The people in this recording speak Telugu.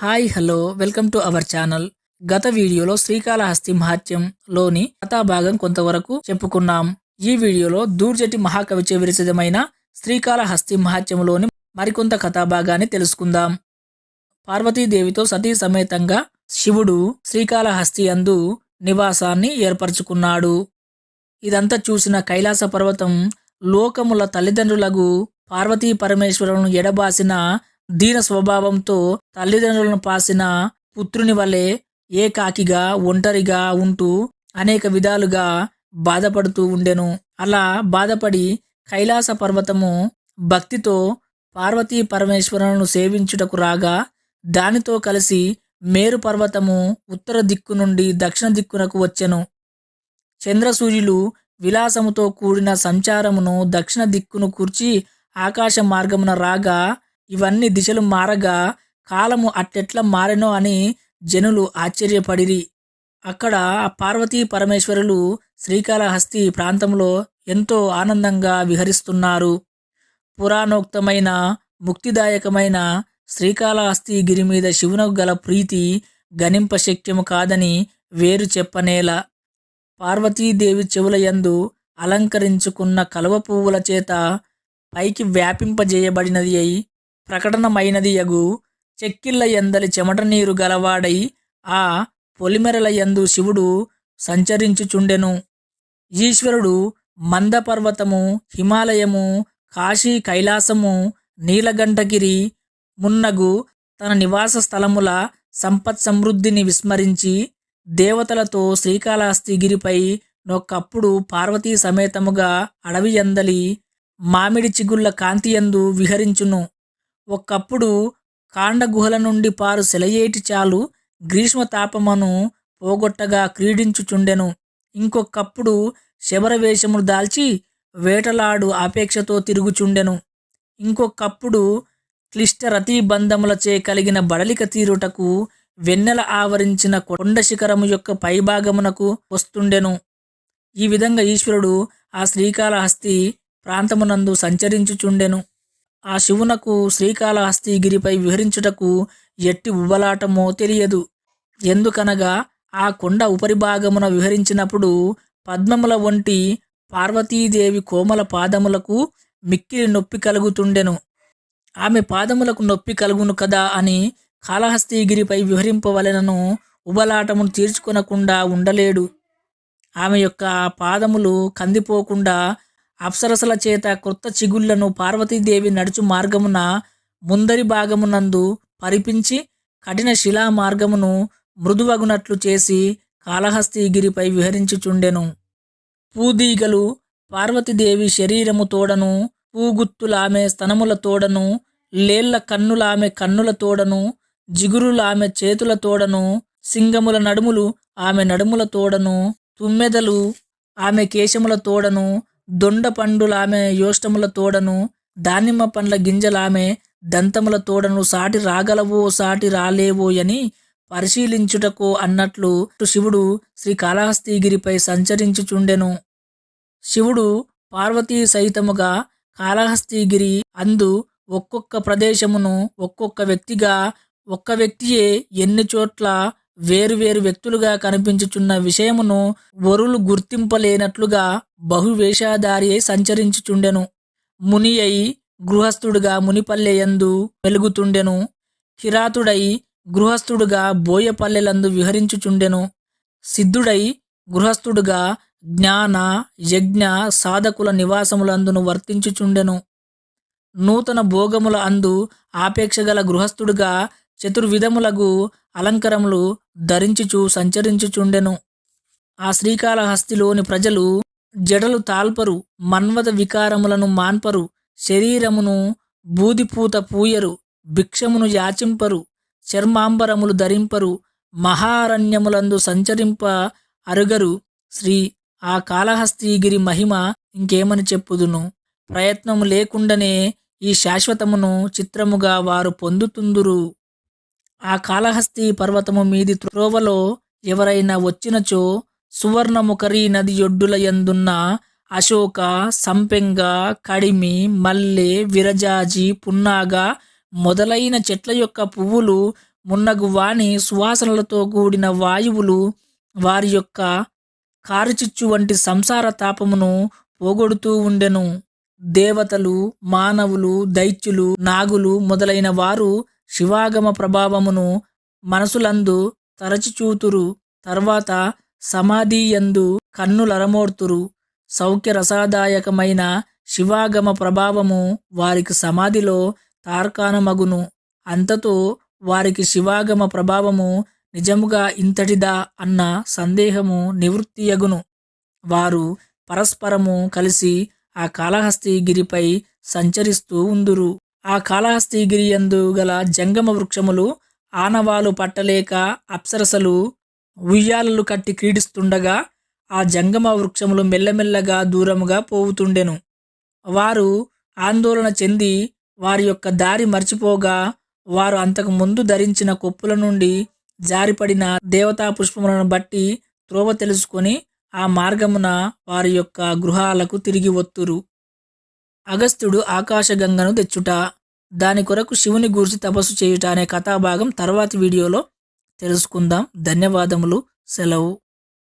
Hi hello welcome to our channel. గత వీడియోలో శ్రీకాళహస్తి మహత్యంలోని కథాభాగం కొంతవరకు చెప్పుకున్నాం. ఈ వీడియోలో దూర్జటి మహాకవి విరచితమైన శ్రీకాళహస్తి మహత్యంలోని మరికొంత కథాభాగాన్ని తెలుసుకుందాం. పార్వతీదేవితో సతీ సమేతంగా శివుడు శ్రీకాళహస్తి అందు నివాసాన్ని ఏర్పరచుకున్నాడు. ఇదంతా చూసిన కైలాస పర్వతం లోకముల తల్లిదండ్రులకు పార్వతీ పరమేశ్వరులను ఎడబాసిన దీన స్వభావంతో తల్లిదండ్రులను పాసిన పుత్రుని వలె ఏకాకిగా ఒంటరిగా ఉంటూ అనేక విధాలుగా బాధపడుతూ ఉండెను. అలా బాధపడి కైలాస పర్వతము భక్తితో పార్వతీ పరమేశ్వరులను సేవించుటకు రాగా దానితో కలిసి మేరు పర్వతము ఉత్తర దిక్కు నుండి దక్షిణ దిక్కునకు వచ్చెను. చంద్రసూర్యులు విలాసముతో కూడిన సంచారమును దక్షిణ దిక్కును కూర్చి ఆకాశ మార్గమున రాగా ఇవన్నీ దిశలు మారగా కాలము అట్టెట్ల మారెనో అని జనులు ఆశ్చర్యపడిరి. అక్కడ పార్వతీ పరమేశ్వరులు శ్రీకాళహస్తి ప్రాంతంలో ఎంతో ఆనందంగా విహరిస్తున్నారు. పురాణోక్తమైన ముక్తిదాయకమైన శ్రీకాళహస్తి గిరి మీద శివునకు గల ప్రీతి గణింపశక్యము కాదని వేరు చెప్పనేల. పార్వతీదేవి చెవుల యందు అలంకరించుకున్న కలువ పువ్వుల చేత పైకి వ్యాపింపజేయబడినది అయి ప్రకటనమైనది యగు. చెక్కిళ్ళ ఎందలి చెమట నీరు గలవాడై ఆ పొలిమెరల యందు శివుడు సంచరించుచుండెను. ఈశ్వరుడు మందపర్వతము హిమాలయము కాశీ కైలాసము నీలగంఠగిరి మున్నగు తన నివాస స్థలముల సంపత్ సమృద్ధిని విస్మరించి దేవతలతో శ్రీకాళహస్తిగిరిపై నొక్కప్పుడు పార్వతీ సమేతముగా అడవి ఎందలి మామిడి చిగుళ్ళ కాంతియందు విహరించును. ఒకప్పుడు కాండగుహల నుండి పారు సెలయేటి చాలు గ్రీష్మ తాపమును పోగొట్టగా క్రీడించుచుండెను. ఇంకొకప్పుడు శబరవేషమును దాల్చి వేటలాడు ఆపేక్షతో తిరుగుచుండెను. ఇంకొకప్పుడు క్లిష్ట రతీబంధములచే కలిగిన బడలిక తీరుటకు వెన్నెల ఆవరించిన కొండ శిఖరము యొక్క పైభాగమునకు వస్తుండెను. ఈ విధంగా ఈశ్వరుడు ఆ శ్రీకాళహస్తి ప్రాంతమునందు సంచరించుచుండెను. ఆ శివునకు శ్రీకాళహస్తి గిరిపై విహరించుటకు ఎట్టి ఉబలాటమో తెలియదు. ఎందుకనగా ఆ కొండ ఉపరిభాగమున విహరించినప్పుడు పద్మముల వంటి పార్వతీదేవి కోమల పాదములకు మిక్కిలి నొప్పి కలుగుతుండెను. ఆమె పాదములకు నొప్పి కలుగును కదా అని కాళహస్తిగిరిపై విహరింపవలెనను ఉబలాటమును తీర్చుకొనకుండా ఉండలేడు. ఆమె యొక్క పాదములు కందిపోకుండా అప్సరసల చేత క్రొత్త చిగుళ్ళను పార్వతీదేవి నడుచు మార్గమున ముందరి భాగమునందు పరిపించి కఠిన శిలా మార్గమును మృదువగునట్లు చేసి కాళహస్తిగిరిపై విహరించుచుండెను. పూదీగలు పార్వతీదేవి శరీరము తోడను పూగుత్తులామె స్తనముల తోడను లేళ్ళ కన్నులామె కన్నుల తోడను జిగురులామె చేతుల తోడను సింగముల నడుములు ఆమె నడుముల తోడను తుమ్మెదలు ఆమె కేశముల తోడను దొండ పండులామె యోష్టముల తోడను దానిమ్మ పండ్ల గింజలామె దంతముల తోడను సాటి రాగలవో సాటి రాలేవో అని పరిశీలించుటకు అన్నట్లు శివుడు శ్రీ కాళహస్తిగిరిపై సంచరించుచుండెను. శివుడు పార్వతీ సహితముగా కాళహస్తిగిరి అందు ఒక్కొక్క ప్రదేశమును ఒక్కొక్క వ్యక్తిగా ఒక్క వ్యక్తియే ఎన్ని చోట్ల వేరువేరు వ్యక్తులుగా కనిపించుచున్న విషయమును వరులు గుర్తింపలేనట్లుగా బహువేషధారి అయి సంచరించుచుండెను. ముని అయి గృహస్థుడుగా మునిపల్లెయందు వెలుగుతుండెను. కిరాతుడై గృహస్థుడుగా బోయపల్లెలందు విహరించుచుండెను. సిద్ధుడై గృహస్థుడుగా జ్ఞాన యజ్ఞ సాధకుల నివాసములందును వర్తించుచుండెను. నూతన భోగముల అందు ఆపేక్షగల గృహస్థుడుగా చతుర్విధములగు అలంకరములు ధరించుచు సంచరించుచుండెను. ఆ శ్రీకాళహస్తిలోని ప్రజలు జడలు తాల్పరు మన్వద వికారములను మాన్పరు శరీరమును బూదిపూత పూయరు భిక్షమును యాచింపరు చర్మాంబరములు ధరింపరు మహారణ్యములందు సంచరింప అరుగరు. శ్రీ ఆ కాళహస్తిగిరి మహిమ ఇంకేమని చెప్పుదును? ప్రయత్నము లేకుండానే ఈ శాశ్వతమును చిత్రముగా వారు పొందుతుందురు. ఆ కాళహస్తి పర్వతము మీది త్రోవలో ఎవరైనా వచ్చినచో సువర్ణముఖరి నది ఒడ్డుల యందున్న అశోక సంపెంగ కడిమి మల్లె విరజాజి పున్నాగ మొదలైన చెట్ల యొక్క పువ్వులు మున్నగు వాణి సువాసనలతో కూడిన వాయువులు వారి యొక్క కారుచిచ్చు వంటి సంసార తాపమును పోగొడుతూ ఉండెను. దేవతలు మానవులు దైత్యులు నాగులు మొదలైన వారు శివాగమ ప్రభావమును మనసులందు తరచి చూతురు తర్వాత సమాధియందు కన్నులరమోర్తురు. సౌఖ్య రసాదాయకమైన శివాగమ ప్రభావము వారికి సమాధిలో తార్కాణమగును. అంతతో వారికి శివాగమ ప్రభావము నిజముగా ఇంతటిదా అన్న సందేహము నివృత్తియగును. వారు పరస్పరము కలిసి ఆ కాళహస్తి గిరిపై సంచరిస్తూ ఉందురు. ఆ కాళహస్తిగిరి యందు గల జంగమ వృక్షములు ఆనవాలు పట్టలేక అప్సరసలు ఉయ్యాలలు కట్టి క్రీడిస్తుండగా ఆ జంగమ వృక్షములు మెల్లమెల్లగా దూరముగా పోవుతుండెను. వారు ఆందోళన చెంది వారి యొక్క దారి మర్చిపోగా వారు అంతకు ముందు ధరించిన కొప్పుల నుండి జారిపడిన దేవతా పుష్పములను బట్టి త్రోవ తెలుసుకొని ఆ మార్గమున వారి యొక్క గృహాలకు తిరిగి వత్తురు. అగస్త్యుడు ఆకాశగంగను తెచ్చుట దాని కొరకు శివుని గూర్చి తపస్సు చేయుట అనే కథాభాగం తర్వాతి వీడియోలో తెలుసుకుందాం. ధన్యవాదములు. సెలవు.